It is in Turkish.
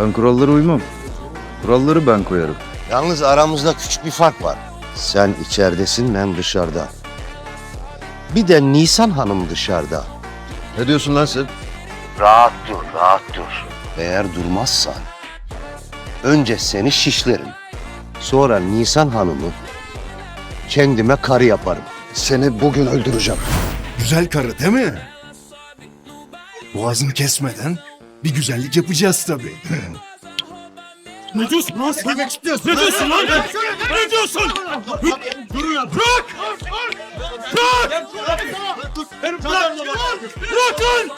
Ben kurallara uymam. Kuralları ben koyarım. Yalnız aramızda küçük bir fark var. Sen içeridesin, ben dışarıda. Bir de Nisan Hanım dışarıda. Ne diyorsun lan sen? Rahat dur, rahat dur. Eğer durmazsan önce seni şişlerim. Sonra Nisan Hanım'ı kendime karı yaparım. Seni bugün öldüreceğim. Güzel karı değil mi? Boğazını kesmeden bir güzellik yapacağız tabii. Ne diyorsun lan sen? Ne diyorsun lan? Ne diyorsun? Dur ya bırak! Bırak! Bırak! Bırak lan!